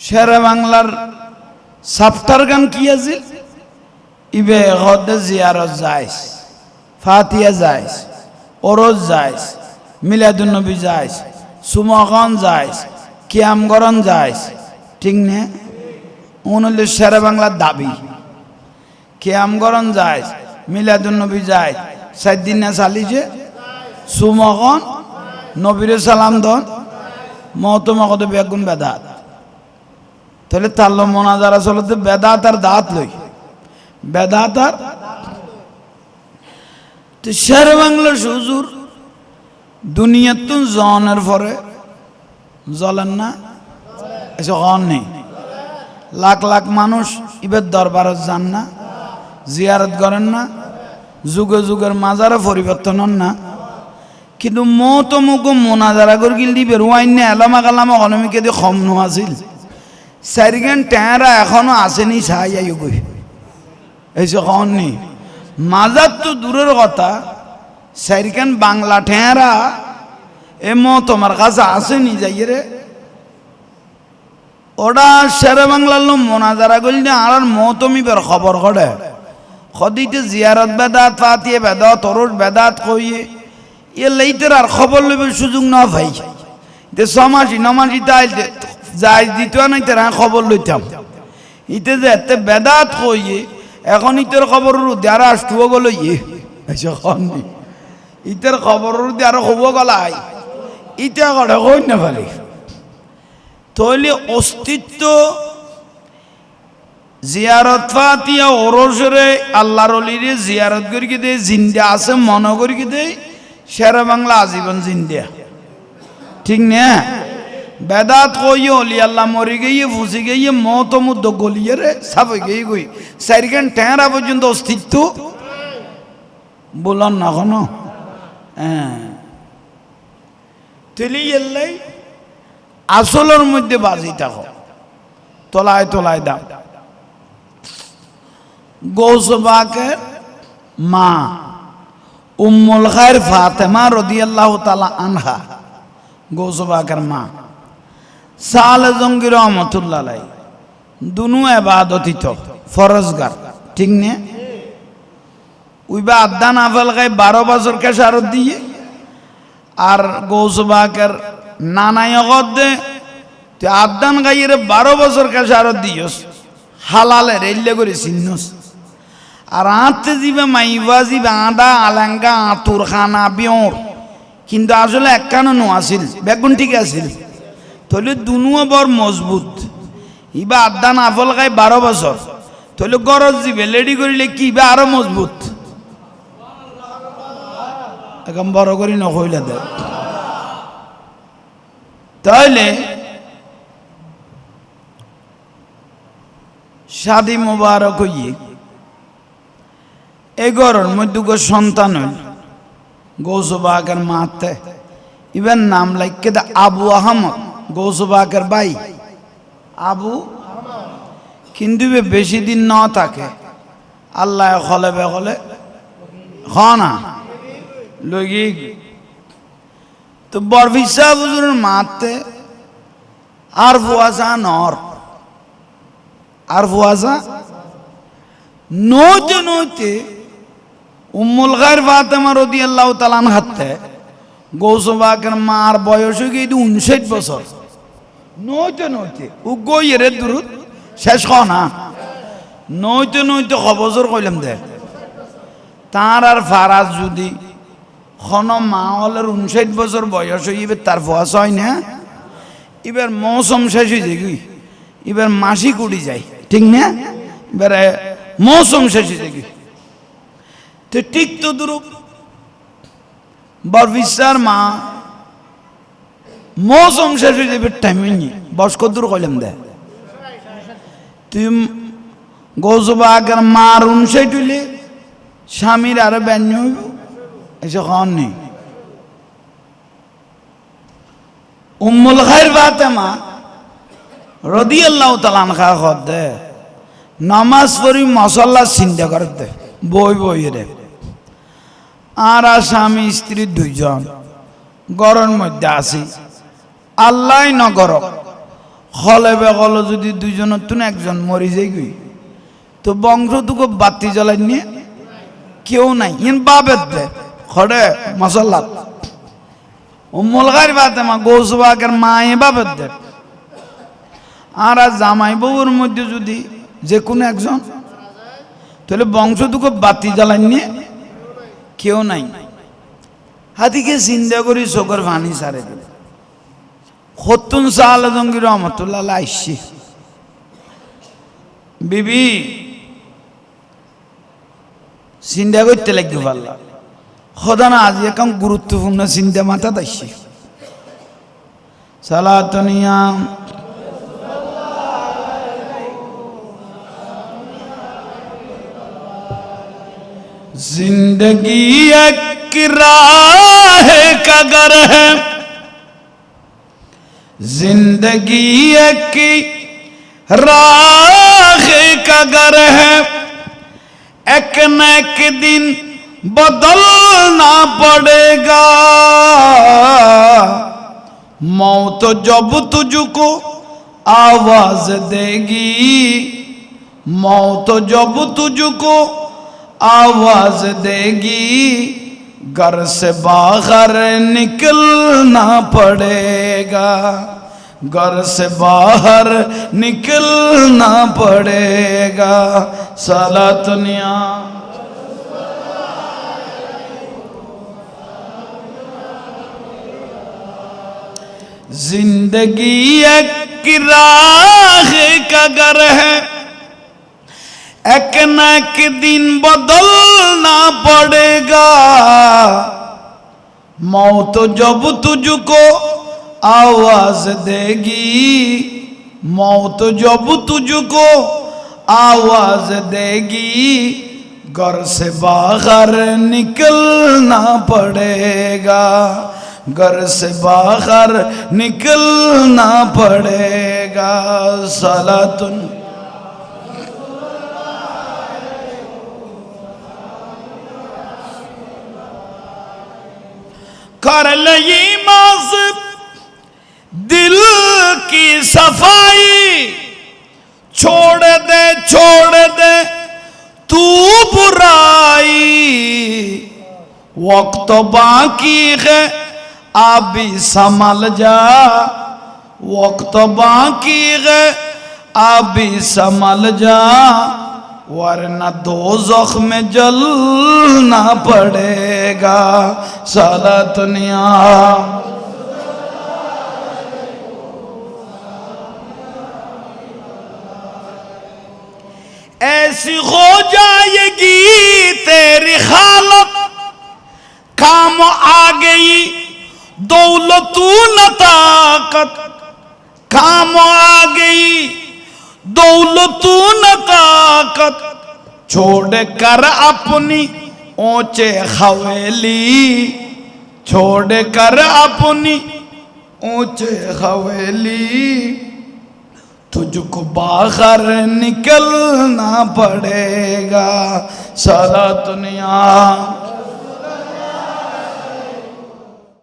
শেরে বাংলার সাপ্তার গান কি আছে ইবে হদে জিয়ারত যাইস, ফাতিয়া যাইস, ওরজ যাইস মিলাদুন নবী যাইস সুমগন যাইস, কিয়ামগরন যাইস, ঠিক নে? উনলে শেরে বাংলার দাবি। কিয়ামগরন যাইস মিলাদুন নবী যাইস সাইদিন না চালিছে সুমগন নবীরে সালাম দন মহতমগত বেগুন বেদাত। তাহলে তাল্ল মোনাজারা চলতে বেদাত আর দাঁত লই। বেদাত আর শের বাংলা সুজুর দুনিয়ার তো জনের পরে জ্বলেন না? এসে হন নেই লাখ লাখ মানুষ ইবের দরবারত যান না, জিয়ারত করেন না, যুগে যুগের মাজারে পরিবর্তন হন না। কিন্তু মত মুখ মোনাজারা করে গিল দিবে এলামা কালামা অনমিকে দিয়ে কম নো চারিগান টেঁরা এখনও আসেনি সাহাই আই গই এইসব কন নি? মাজার তো দূরের কথা চারিখান বাংলা ঠেঁরা এ ম তোমার কাছে আসেনি যাই রে ওটা সেরে বাংলার লোক মোনাজারা করলি না আর ম তুমি বের খবর করে সদিতে জিয়ারত বেদাত, ফাতিয়ে বেদাত তরুষ বেদাত কইয়ে এ লেইতের আর খবর লইবে সুযোগ না ভাই যে সমাসি নমাসি তাই যাই দিত নাই তারা খবর লইতাম। ইতে যে এতে বেদাত কইয়ে এখন ইতের খবর যারা আসতুব গলো ইয়ে। খনি ইতের খবর যারা হব গলাই ইতে করে কই না পারে। তৈলে অস্তিত্ব, জিয়ারত ফাতিয়া, ওরসরে আল্লাহর অলিরে জিয়ারত করি দে জিন্দা আছে মনে করি দে শেরে বাংলা আজীবন জিন্দা ঠিক না? বেদাত কইয়ে অলি আল্লাহ মরি গিয়ে ফুসি গিয়ে মত মুদ্দ গলিয়ে রে সব গিয়ে গই। সাইরখান টেঁরা পর্যন্ত অস্তিত্ব? বলন না কোনো। হ্যাঁ। আসলের মধ্যে বাজি থাকো। তলায় তলায় দাও। গৌসবাকের মা, উম্মুল খায়ের ফাতেমা রদিয়াল্লাহ তালা আনহা, গৌসবাকের মা। সাল জঙ্গির রহমতুল্লাহ দুনু এবাদতিত, ফরজগার, ঠিক নে? উইবা আদান আফেল খাই বারো বছর কেসারত দিয়ে, আর গৌসবাকের নানাই অগত দে, তুই আদান গাইয়ের বারো বছর কেসারত দিয়স হালালে রেলে করে চিহ্নস আর আঁতে দিবে মাইবা দিবে আদা, আলাঙ্গা আতুর খানা বিয়র কিন্তু আসলে একখানো নো আসিল বেগুন ঠিক আছিল। তাহলে দুনুও বড় মজবুত। ইবা আদান আফল খাই বারো বছর তাহলে গরজ দিবে, লেডি করিলে কি ইবা আরও মজবুত? একদম বড় করি নকইলে দেয় তাহলে শাদি মোবারক হইয়ে এগরর মধ্যে গো সন্তান হইল। গৌসবাগের মাতে ইবেন নাম লাইকে দা আবু আহমদ। গৌসবাগের ভাই আবু কিন্তু বেশি দিন ন থাকে। আল্লাহ হলে বে হলে হ না লগি। তো বরফিসা বুজুরের মাতে আর ফুয়াশা নর। আর ফুয়াশা নইতে নইতে উম্মুল গায়ের ফাতেমা রদি আল্লাহ তালান হাতে গৌসবাকের মার বয়স হয়ে গিয়ে উনষাট বছর। নইতে নইতে উগই এর দূরত শেষ খ না। নইতে নইতে খ বছর কইলাম দে। তার আর ফারাজ যদি খন মা হলের উনষাট বছর বয়স এবার তার বয়স হয় না। এবার মৌসুম শেষ হয়ে যায় এবার মাসি কুড়ি যায়, ঠিক না? এবারে মৌসুম শেষ হয়ে যায় তো ঠিক তো দূর বরফিসার মা মৌসুম শেষ হয়ে যাবে টাইম কত দূর কইলাম দে? তুই গৌসবা আগের মার উনষাট হইলে স্বামীর আরও ব্যঞ্জ হইব? এসে খাওয়ান নেই উম্মুল খাইর ফাতেমা রদিয়াল্লাহু তাআলা আনহা খদ দে। নামাজ পড়ি মশাল্লা চিন্তা করে দে। বই বই রে। আর স্বামী, স্ত্রী দুইজন। গরর মধ্যে আছি। আল্লাহ নগর। হলে বেগল যদি দুজনের তুন একজন মরি যাই গই। তো বংশটুকু বাতি জ্বলাই নিয়ে কেউ নাই। ইন বাবের দে, খড়ে মশাল্লা উম্মুল গাইর বাতে মা গৌসবাকের মা এ বাবের দে। আর আর জামাই বউর মধ্যে যদি যে কোনো একজন, তাহলে বংশটুকু বাতি জ্বালাই নিয়ে কেউ নাই। হাতিকে চিন্তা করি চোখের পানি সারে দিল। সত্তর সাল জঙ্গি রহমতুল্লাহ আইসি বিবি চিন্তা করতে লাগবে পারলা সদানা আজি এখন গুরুত্বপূর্ণ চিন্তা মাথা দাইছি সালাতনিয়া जिंदगी एक राह का गर है जिंदगी एक राह का गर है एक न एक दिन बदलना पड़ेगा मौत जब तुझको आवाज देगी मौत जब तुझको आवाज देगी گھر سے باہر نکلنا پڑے گا۔ گھر سے باہر نکلنا پڑے گا۔ سالا دنیا۔ زندگی ایک راہ کا گھر ہے۔ ایک نہ ایک دن بدلنا پڑے گا۔ موت جب تجھ کو آواز دے گی۔ موت جب تجھ کو آواز دے گی۔ گھر سے باہر نکلنا پڑے گا۔ گھر سے باہر نکلنا پڑے گا۔ سلا کر لئی معذب دل کی صفائی۔ چھوڑ دے چھوڑ دے، تو برائی۔ وقت باقی ہے اب سمل جا۔ وقت باقی ہے اب سمل جا۔ ورنہ دو زخم جلنا پڑے گا سارا دنیا۔ ایسی ہو جائے گی تیری حالت کام آ گئی دولت طاقت کام آ گئی دولتوں نقاقت چھوڑ کر اپنی اونچے خویلی چھوڑ کر اپنی اونچے خویلی تجھ کو باہر نکلنا پڑے گا، سارا دنیا